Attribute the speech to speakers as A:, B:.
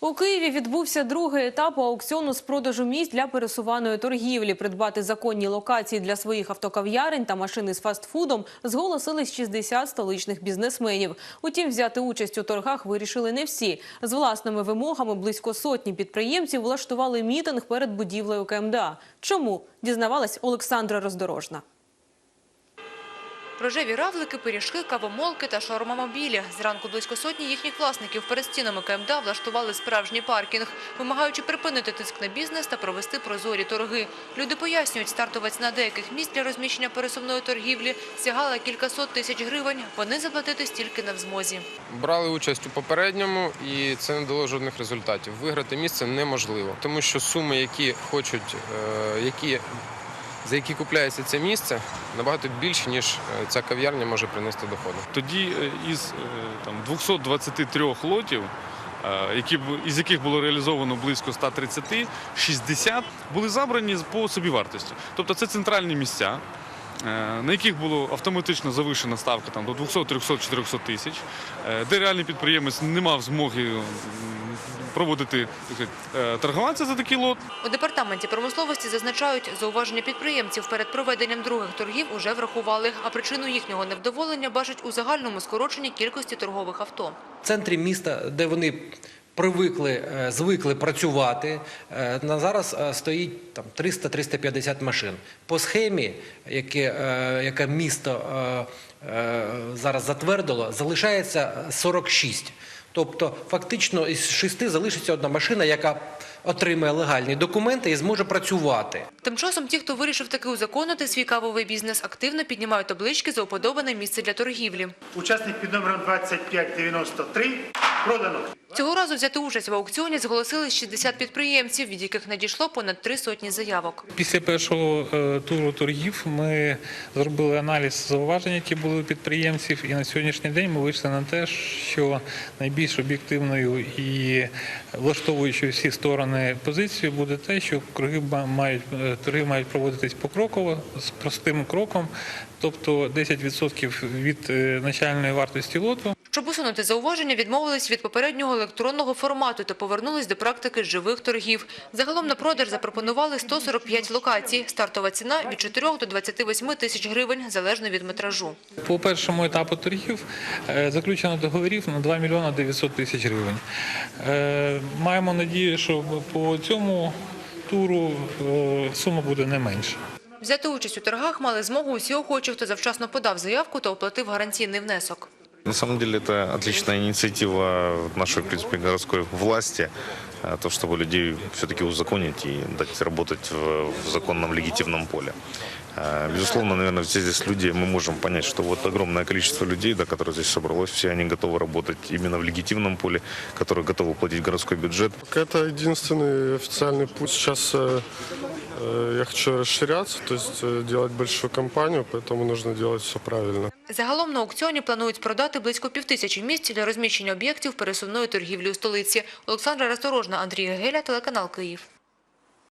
A: У Києві відбувся другий етап аукціону з продажу місць для пересуваної торгівлі. Придбати законні локації для своїх автокав'ярень та машини з фастфудом зголосились 60 столичних бізнесменів. Утім, взяти участь у торгах вирішили не всі. З власними вимогами близько сотні підприємців влаштували мітинг перед будівлею КМДА. Чому? Дізнавалась Олександра Роздорожна.
B: Рожеві равлики, пиріжки, кавомолки та шаурмамобілі. Зранку близько сотні їхніх власників перед стінами КМДА влаштували справжній паркінг, вимагаючи припинити тиск на бізнес та провести прозорі торги. Люди пояснюють, стартова ціна деяких місць для розміщення пересувної торгівлі сягала кількасот тисяч гривень. Вони заплатити стільки не в змозі.
C: Брали участь у попередньому, і це не дало жодних результатів. Виграти місце неможливо, тому що суми, які хочуть, е, які за які купляється це місце, набагато більше ніж е, ця кав'ярня може принести доходу.
D: Тоді е, із е, там 223 лотів, які із яких було реалізовано близько 130, 60 були забрані по собівартості. Тобто це центральні місця. На яких було автоматично завишена ставка там, до 200, 300, 400 тисяч, де реальний підприємець не мав змоги проводити е, торгуватися за такий лот.
B: У департаменті промисловості зазначають, зауваження підприємців перед проведенням других торгів уже врахували, а причину їхнього невдоволення бачать у загальному скороченні кількості торгових авто.
E: В центрі міста, де вони привикли, е, звикли працювати, е, на зараз стоїть там 300-350 машин. По схемі, яке, яке місто зараз затвердило, залишається 46. Тобто, фактично, із шести залишиться одна машина, яка отримає легальні документи і зможе працювати.
B: Тим часом ті, хто вирішив таки узаконити свій кавовий бізнес, активно піднімають таблички за уподобане місце для торгівлі.
F: Учасник під номером 2593 продано.
B: Цього разу взяти участь в аукціоні зголосились 60 підприємців, від яких надійшло понад три сотні заявок.
G: Після першого е, туру торгів ми зробили аналіз зауважень, які були у підприємців, і на сьогоднішній день ми вийшли на те, що найбільш об'єктивною і влаштовуючою всі сторони позицією буде те, що круги ба- мають е, торги мають проводитись покроково з простим кроком, тобто 10% від е, начальної вартості лоту.
B: Щоб усунути зауваження, відмовились від попереднього електронного формату та повернулись до практики живих торгів. Загалом на продаж запропонували 145 локацій. Стартова ціна від 4 до 28 тисяч гривень, залежно від метражу.
G: По першому етапу торгів е, заключено договорів на 2 мільйони 900 тисяч гривень. Е, Маємо надію, що по цьому туру е, сума буде не менша.
B: Взяти участь у торгах мали змогу усі охочі, хто завчасно подав заявку та оплатив гарантійний внесок.
H: На самом деле это отличная инициатива нашей, в принципе, городской власти, то, чтобы людей все-таки узаконить и дать работать в, в законном легитимном поле. А, Безусловно, наверное, все здесь люди, мы можем понять, что вот огромное количество людей, да, которые здесь собралось, все они готовы работать именно в легитимном поле, которые готовы платить городской бюджет.
I: Это единственный официальный путь. Сейчас э, э, я хочу расширяться, то есть э, делать большую компанию, поэтому нужно делать все правильно.
B: Загалом на аукціоні планують продати близько півтисячі місць для розміщення об'єктів пересувної торгівлі у столиці. Олександра Расторожна, Андрій Геля, телеканал Київ.